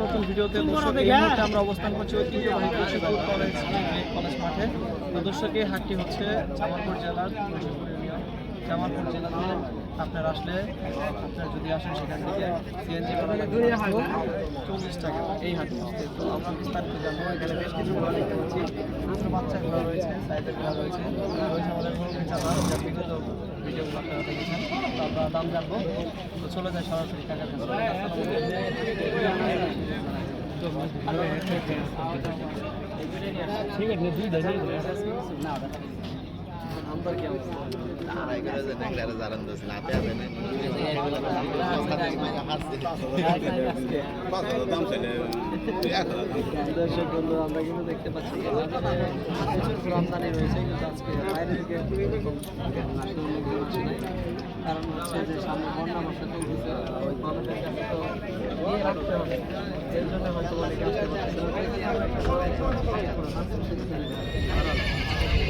নতুন ভিডিওতে আমরা অবস্থান করছি ঐতিহ্যবাহী কৃষিপুর কলেজ কলেজ মাঠে দর্শক হাটটি হচ্ছে জামালপুর জেলার জামালপুর জেলাতে আপনার আসলে আপনার যদি আসেন সেখান থেকে সিএনজি চল্লিশ টাকা এই হাট তো আমরা বিস্তারিত জানব এখানে বেশ কিছু ঘোড়া দেখতে পাচ্ছি ছোটো বাচ্চা ঘোড়া রয়েছে সাইডের ঘোড়া রয়েছে রয়েছে আমাদের বিগত ভিডিওগুলো আপনারা দেখেছেন দাম জানব। তো চলে যায় সরাসরি টাকা ঠিক আছে দুই না দর্শক বন্ধু আমরা কিন্তু দেখতে পাচ্ছি প্রচুর আমদানি রয়েছে কিন্তু আজকে বাইরে থেকে এরকম আসলে অনুভূতি হচ্ছে কারণ হচ্ছে যে সামনে বন্যা বর্ষা চলতেছে ওই মানুষের কাছে তো নিয়ে রাখতে হবে। এর জন্য হয়তো অনেকে আসতে পারতেছে না।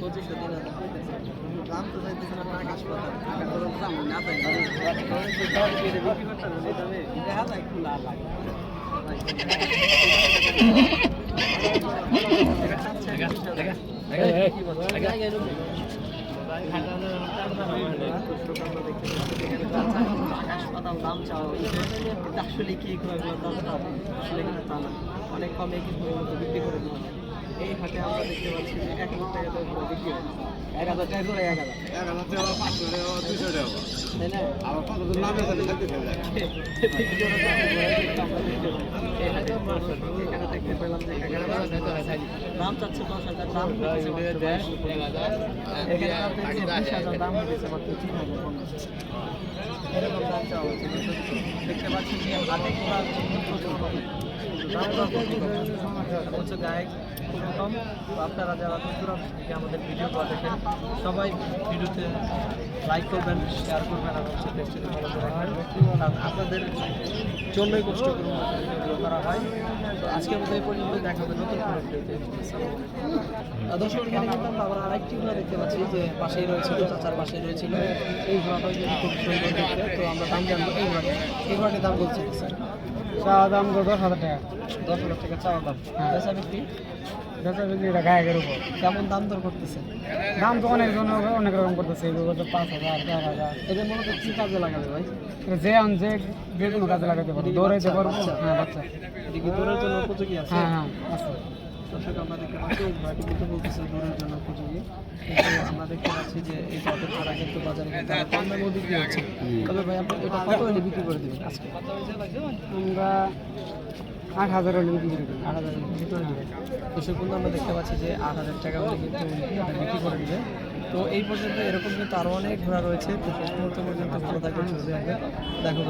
পঁচিশশো তিন হাজার দাম তো চাইতেছে না আসলে কি আসলে অনেক কমে কিন্তু বিক্রি করে দেওয়া। এই হাটে আমরা দেখতে পাচ্ছি যে এক হাজার টাকা করে বিক্রি হয় এক হাজার টাকা করে এক হাজার। এক হাজার টাকা পাঁচশো টাকা দুশো টাকা তাই না? আবার কত নামে তাহলে দেখতে ফেলে যায় এখানে দেখতে পেলাম যে দাম হচ্ছে দেখতে পাচ্ছি যে করা প্রচুর কম আপনারা যারা দূর দূরান্ত আমাদের ভিডিওটা দেখেন সবাই ভিডিওতে লাইক করবেন শেয়ার করবেন আপনাদের জন্যই কষ্ট করে হয় আজকের মতো পর্যন্ত দেখা হবে। নতুন দর্শক এখানে কিন্তু আমরা আবার আরেকটি ঘোড়া দেখতে পাচ্ছি যে পাশেই রয়েছিল চাচার পাশেই রয়েছিল এই ঘোড়াটাও কিন্তু খুব সুন্দর দেখতে। তো আমরা দাম জানব এই ঘোড়াটি এই ঘোড়াটির দাম বলছি স্যার? চাওয়া দাম দশ হাজার টাকা। দশ হাজার টাকা চাওয়া দাম। বেচা বিক্রি? বেচা বিক্রি এটা গায়কের উপর। কেমন দাম দর করতেছে? দাম তো অনেক জন অনেক রকম করতেছে এগুলো তো পাঁচ হাজার চার হাজার। এদের মূলত কি কাজে লাগাবে ভাই? যে আন যে যে কোনো কাজে লাগাতে পারব দৌড়াইতে পারব হ্যাঁ বাচ্চা। দূরের জন্য উপযোগী আছে? হ্যাঁ হ্যাঁ আছে। দর্শক আমরা দেখতে পাচ্ছি কিন্তু বলতেছে দূরের জন্য উপযোগী। কিন্তু আমরা দেখতে পাচ্ছি যে এই জাতের ঘোড়া কিন্তু বাজারে কিন্তু কম দামেও বিক্রি হচ্ছে তবে ভাই আপনি এটা কত হলে বিক্রি করে দেবেন আজকে? আমরা আট হাজার হলে বিক্রি করি আট হাজার বিক্রি করে দেবেন। দর্শক কিন্তু আমরা দেখতে পাচ্ছি যে আট হাজার টাকা হলে কিন্তু বিক্রি করে দেবে তো এই পর্যন্ত এরকম কিন্তু আরও অনেক ঘোরা রয়েছে। তো শেষ মুহূর্ত পর্যন্ত ভালো থাকবেন সুস্থ থাকবেন। দেখা